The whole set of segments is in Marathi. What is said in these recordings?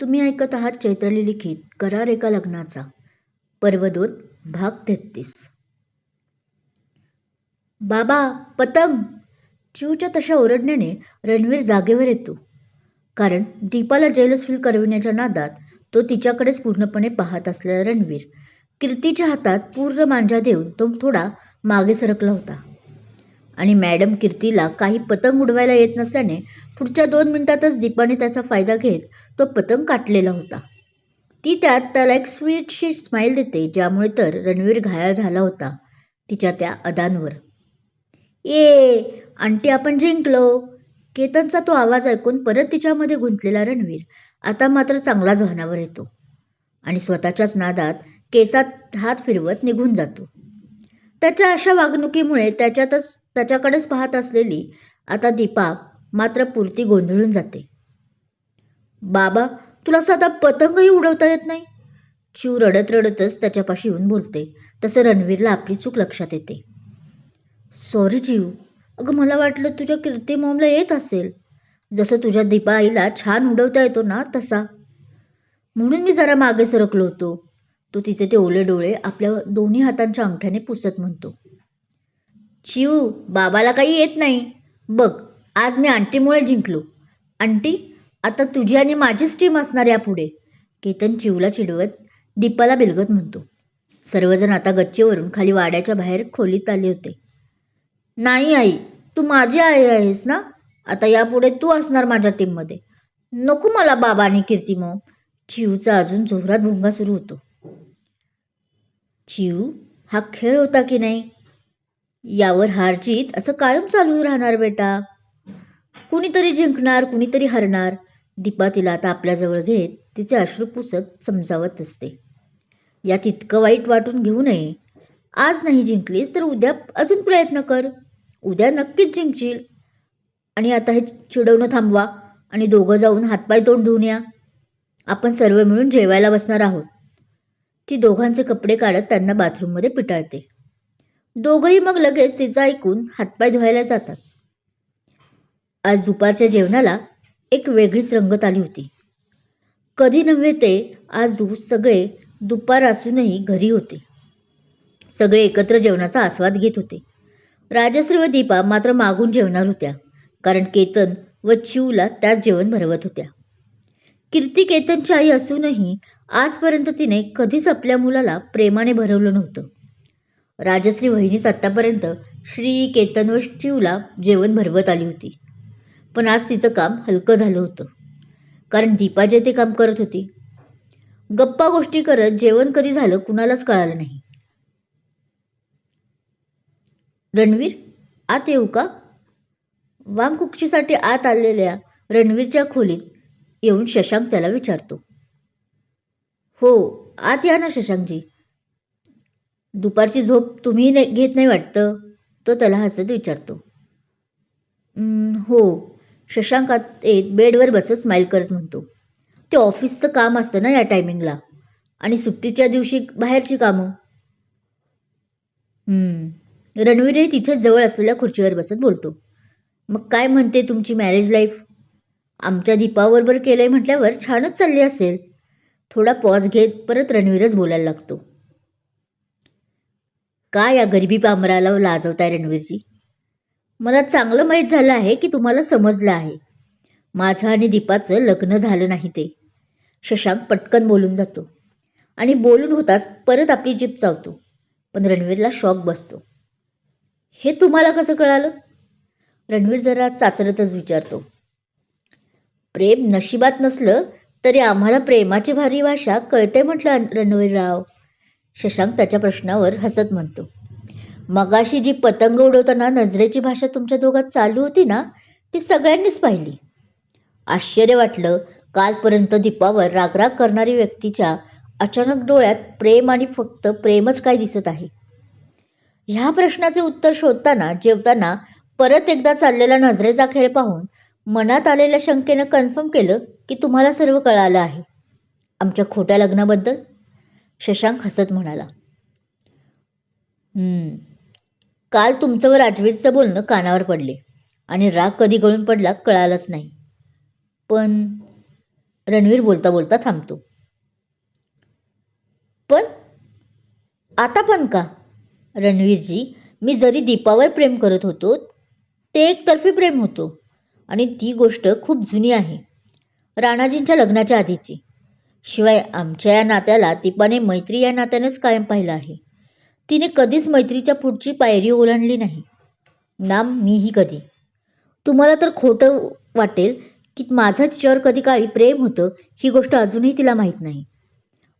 तुम्ही ऐकत आहात चैत्राली लिखित करार एका लग्नाचा पर्वदोत भाग तेहतीस. बाबा पतंग! चिवच्या तशा ओरडण्याने रणवीर जागेवर येतो. कारण दीपाला जेलस फील करविण्याच्या नादात तो तिच्याकडेच पूर्णपणे पाहत असलेला रणवीर कीर्तीच्या हातात पूर्ण मांजा देऊन तो थोडा मागे सरकला होता. आणि मॅडम कीर्तीला काही पतंग उडवायला येत नसल्याने पुढच्या दोन मिनिटातच दीपाने त्याचा फायदा घेत तो पतंग काटलेला होता. ती त्यात त्याला एक स्वीटशी स्माईल देते ज्यामुळे तर रणवीर घायाळ झाला होता तिच्या त्या अदांवर. ए आंटी आपण जिंकलो. केतनचा तो आवाज ऐकून परत तिच्यामध्ये गुंतलेला रणवीर आता मात्र चांगला भानावर येतो आणि स्वतःच्याच नादात केसात हात फिरवत निघून जातो. त्याच्या अशा वागणुकीमुळे त्याच्यातच त्याच्याकडेच पाहत असलेली आता दीपा मात्र पुरती गोंधळून जाते. बाबा तुला साधा पतंगही उडवता येत नाही? शिव रडत रडतच त्याच्यापाशी येऊन बोलते. तसं रणवीरला आपली चूक लक्षात येते. सॉरी जीव अगं मला वाटलं तुझ्या कीर्ती मोमला येत असेल. जसं तुझ्या दीपा आईला छान उडवता येतो ना तसा. म्हणून मी जरा मागे सरकलो होतो. तो तिचे ते ओले डोळे आपल्या दोन्ही हातांच्या अंगठ्याने पुसत म्हणतो. चिव बाबाला काही येत नाही. बघ आज मी आंटीमुळे जिंकलो. आंटी आता तुझी आणि माझीच टीम असणार यापुढे. केतन चिवला चिडवत दीपाला बिलगत म्हणतो. सर्वजण आता गच्चीवरून खाली वाड्याच्या बाहेर खोलीत आले होते. नाही आई तू माझी आई आहेस ना? आता यापुढे तू असणार माझ्या टीममध्ये नको मला बाबा आणि कीर्तिमो चिवचा अजून जोरात भुंगा सुरू होतो. जीव हा खेळ होता की नाही? यावर हारजीत असं कायम चालू राहणार बेटा. कुणीतरी जिंकणार कुणीतरी हरणार. दीपा तिला आता आपल्याजवळ घेत तिचे अश्रू पुसत समजावत असते. यात इतकं वाईट वाटून घेऊ नये. आज नाही जिंकलीस तर उद्या अजून प्रयत्न कर. उद्या नक्कीच जिंकशील. आणि आता हे चिडवणं थांबवा आणि दोघं जाऊन हातपाय तोंड धुवून या. आपण सर्व मिळून जेवायला बसणार आहोत. ती दोघांचे कपडे काढत त्यांना बाथरूममध्ये पिटाळते. दोघंही मग लगेच तिचं ऐकून हातपाय धुवायला जातात. आज दुपारच्या जेवणाला एक वेगळीच रंगत आली होती. कधी नव्हे ते आजू सगळे दुपार असूनही घरी होते. सगळे एकत्र जेवणाचा आस्वाद घेत होते. राजश्री व दीपा मात्र मागून जेवणार होत्या कारण केतन व चिवला त्याच जेवण भरवत होत्या. कीर्ती केतनची आई असूनही आजपर्यंत तिने कधीच आपल्या मुलाला प्रेमाने भरवलं नव्हतं. राजश्री वहिनीच आत्तापर्यंत श्री केतन व शिवला जेवण भरवत आली होती. पण आज तिचं काम हलकं झालं होतं. कारण दीपा जे ते काम करत होती. गप्पा गोष्टी करत जेवण कधी झालं कुणालाच कळालं नाही. रणवीर आत येऊ का? वामकुक्षीसाठी आत आलेल्या रणवीरच्या खोलीत येऊन शशांक त्याला विचारतो. हो आत या ना शशांकजी. दुपारची झोप तुम्ही ने घेत नाही वाटतं? तो त्याला हसत विचारतो. हो. शशांक आत येत बेडवर बसत स्माईल करत म्हणतो. ते ऑफिसचं काम असतं ना या टायमिंगला आणि सुट्टीच्या दिवशी बाहेरची कामं? रणवीरही तिथेच जवळ असलेल्या खुर्चीवर बसत बोलतो. मग काय म्हणते तुमची मॅरेज लाईफ आमच्या दीपाबरोबर केलंय म्हटल्यावर छानच चालली असेल. थोडा पॉज घेत परत रणवीरच बोलायला लागतो. का या गरिबी पामराला लाजवताय रणवीरजी? मला चांगलं माहीत झालं आहे की तुम्हाला समजलं आहे. माझं आणि दीपाचं लग्न झालं नाही ते. शशांक पटकन बोलून जातो आणि बोलून होताच परत आपली जीप चावतो. पण रणवीरला शॉक बसतो. हे तुम्हाला कसं कळालं? रणवीर जरा चाचरतच विचारतो. प्रेम नशिबात नसलं तरी आम्हाला प्रेमाची भारी भाषा कळते म्हटलं रणवीरराव. शशांक त्याच्या प्रश्नावर हसत म्हणतो. मगाशी जी पतंग उडवताना नजरेची भाषा तुमच्या दोघात चालू होती ना ती सगळ्यांनीच पाहिली. आश्चर्य वाटलं कालपर्यंत दीपावर रागराग करणारी व्यक्तीच्या अचानक डोळ्यात प्रेम आणि फक्त प्रेमच काय दिसत आहे? ह्या प्रश्नाचे उत्तर शोधताना जेवताना परत एकदा चाललेला नजरेचा खेळ पाहून मनात आलेल्या शंकेनं कन्फर्म केलं की तुम्हाला सर्व कळालं आहे. आमच्या खोट्या लग्नाबद्दल? शशांक हसत म्हणाला. काल तुमचं व राजवीरचं बोलणं कानावर पडले आणि राग कधी गळून पडला कळालंच नाही. पण रणवीर बोलता बोलता थांबतो. पण? आता पण का? रणवीरजी मी जरी दीपावर प्रेम करत होतो ते एकतर्फी प्रेम होतो आणि ती गोष्ट खूप जुनी आहे. राणाजींच्या लग्नाच्या आधीची. शिवाय आमच्या या नात्याला दीपाने मैत्री या नात्यानेच कायम पाहिलं आहे. तिने कधीच मैत्रीच्या पुढची पायरी ओलांडली नाही. ना मीही कधी. तुम्हाला तर खोटं वाटेल की माझं तिच्यावर कधी काळी प्रेम होतं ही गोष्ट अजूनही तिला माहीत नाही.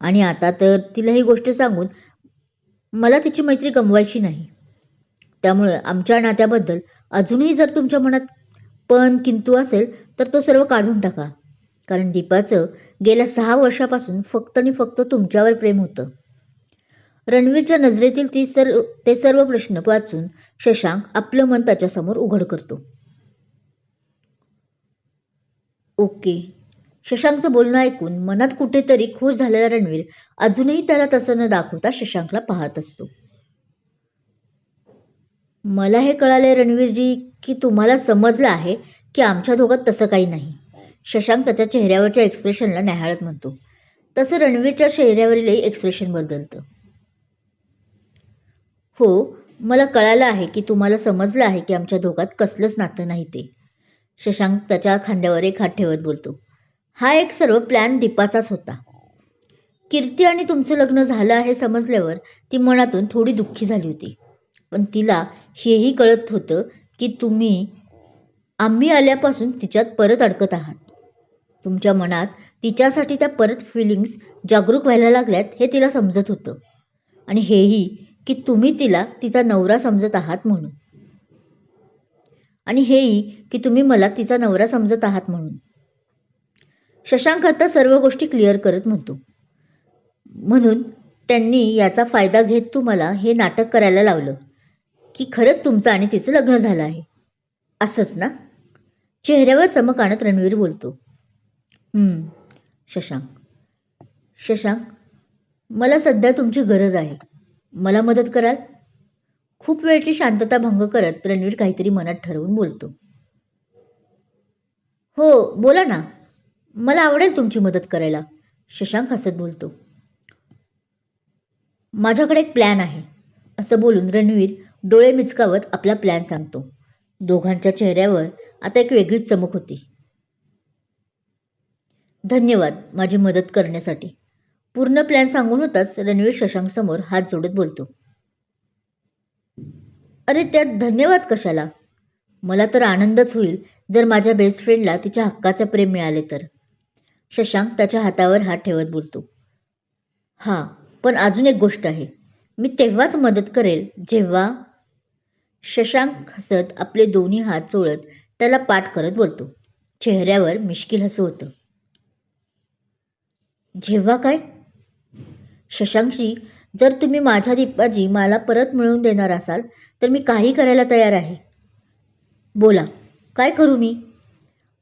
आणि आता तर तिला ही गोष्ट सांगून मला तिची मैत्री गमवायची नाही. त्यामुळे आमच्या नात्याबद्दल अजूनही जर तुमच्या मनात पण किंतू असेल तर तो सर्व काढून टाका. कारण दीपाचं गेल्या सहा वर्षापासून फक्त आणि फक्त तुमच्यावर प्रेम होतं. रणवीरच्या नजरेतील ती सर्व ते सर्व प्रश्न वाचून शशांक आपलं मन त्याच्यासमोर उघड करतो. ओके. शशांकचं बोलणं ऐकून मनात कुठेतरी खुश झालेला रणवीर अजूनही त्याला तसं न दाखवता शशांकला पाहत असतो. मला हे कळाले रणवीरजी की तुम्हाला समजलं आहे की आमच्या दोघात तसं काही नाही. शशांक त्याच्या चेहऱ्यावरच्या एक्सप्रेशनला न्याहाळत म्हणतो. तसं रणवीरच्या चेहऱ्यावरीलही एक्सप्रेशन बदलतं. हो मला कळालं आहे की तुम्हाला समजलं आहे की आमच्या दोघात कसलंच नातं नाही ते. शशांक त्याच्या खांद्यावर एक हात ठेवत बोलतो. हा एक सर्व प्लॅन दीपाचाच होता. कीर्ती आणि तुमचं लग्न झालं आहे समजल्यावर ती मनातून थोडी दुःखी झाली होती. पण तिला हेही कळत होतं की तुम्ही आम्ही आल्यापासून तिच्यात परत अडकत आहात. तुमच्या मनात तिच्यासाठी त्या परत फिलिंग्स जागरूक व्हायला लागल्यात हे तिला समजत होतं. आणि हेही की तुम्ही तिला तिचा नवरा समजत आहात म्हणून. आणि हेही की तुम्ही मला तिचा नवरा समजत आहात म्हणून. शशांक आता सर्व गोष्टी क्लिअर करत म्हणतो. म्हणून त्यांनी याचा फायदा घेत तुम्हाला हे नाटक करायला लावलं की खरंच तुमचं आणि तिचं लग्न झालं आहे. असंच ना? चेहऱ्यावर चमक आणत रणवीर बोलतो. "हं," शशांक. शशांक मला सध्या तुमची गरज आहे. मला मदत कराल? खूप वेळची शांतता भंग करत रणवीर काहीतरी मनात ठरवून बोलतो. हो बोला ना. मला आवडेल तुमची मदत करायला. शशांक हसत बोलतो. माझ्याकडे एक प्लॅन आहे. असं बोलून रणवीर डोळे मिचकावत आपला प्लॅन सांगतो. दोघांच्या चेहऱ्यावर आता एक वेगळीच चमक होती. धन्यवाद माझी मदत करण्यासाठी. पूर्ण प्लॅन सांगून होताच रणवीर शशांक समोर हात जोडत बोलतो. अरे त्यात धन्यवाद कशाला? मला तर आनंदच होईल जर माझ्या बेस्ट फ्रेंडला तिच्या हक्काचे प्रेम मिळाले तर. शशांक त्याच्या हातावर हात ठेवत बोलतो. हां पण अजून एक गोष्ट आहे. मी तेव्हाच मदत करेल जेव्हा शशांक हसत आपले दोन्ही हात चोळत त्याला पाठ करत बोलतो. चेहऱ्यावर मिश्किल हसू होतं. जेव्हा काय? शशांकशी जर तुम्ही माझ्या दीपाजी मला परत मिळवून देणार असाल तर मी काही करायला तयार आहे. बोला काय करू मी?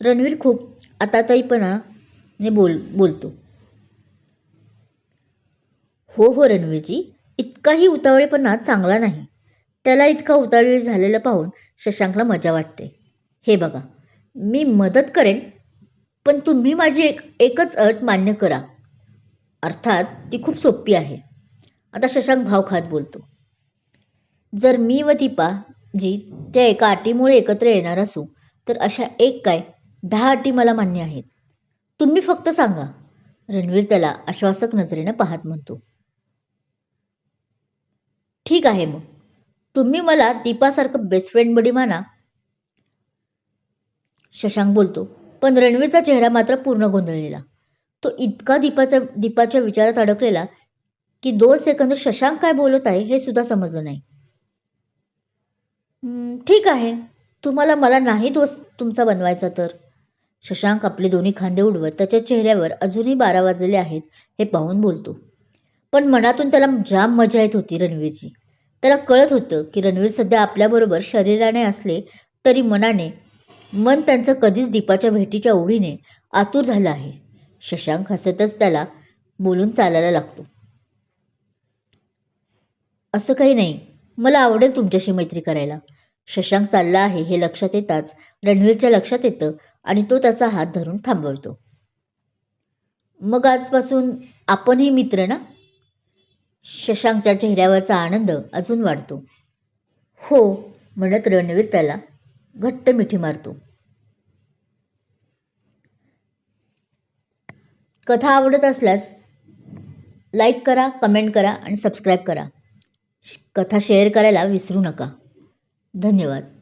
रणवीर खूप आताताईपणाने बोल बोलतो. हो हो रणवीरजी इतकाही उतावळेपणा चांगला नाही. त्याला इतका उतावळी झालेला पाहून शशांकला मजा वाटते. हे बघा मी मदत करेन पण तुम्ही माझी एक एकच अट मान्य करा. अर्थात ती खूप सोपी आहे. आता शशांक भाव खात बोलतो. जर मी व दीपा जी त्या एका अटीमुळे एकत्र येणार असू तर अशा एक काय? दहा अटी मला मान्य आहेत. तुम्ही फक्त सांगा. रणवीर त्याला आश्वासक नजरेनं पाहत म्हणतो. ठीक आहे मग. तुम्ही मला दीपासारखं बेस्ट फ्रेंड बडी माना. शशांक बोलतो. पण रणवीरचा चेहरा मात्र पूर्ण गोंधळलेला. तो इतका दीपाच्या दीपाच्या विचारात अडकलेला की दोन सेकंद शशांक काय बोलत आहे हे सुद्धा समजलं नाही. ठीक आहे. तुम्हाला मला नाही तो तुमचा बनवायचा तर. शशांक आपले दोन्ही खांदे उडवत त्याच्या चेहऱ्यावर अजूनही बारा वाजलेले आहेत हे पाहून बोलतो. पण मनातून त्याला जाम मजा येत होती रणवीरची. त्याला कळत होतं की रणवीर सध्या आपल्याबरोबर शरीराने असले तरी मनाने मन त्यांचं कधीच दीपाच्या भेटीच्या ओढीने आतुर झालं आहे. शशांक हसतच त्याला बोलून चालायला लागतो. असं काही नाही. मला आवडेल तुमच्याशी मैत्री करायला. शशांक चालला आहे हे लक्षात येताच रणवीरच्या लक्षात येतं आणि तो त्याचा हात धरून थांबवतो. मग आजपासून आपणही मित्र ना? शशांकच्या चेहऱ्यावरचा आनंद अजून वाढतो. हो म्हणत रणवीर त्याला घट्ट मिठी मारतो. कथा आवडत असल्यास लाईक करा कमेंट करा आणि सबस्क्राईब करा. कथा शेअर करायला विसरू नका. धन्यवाद.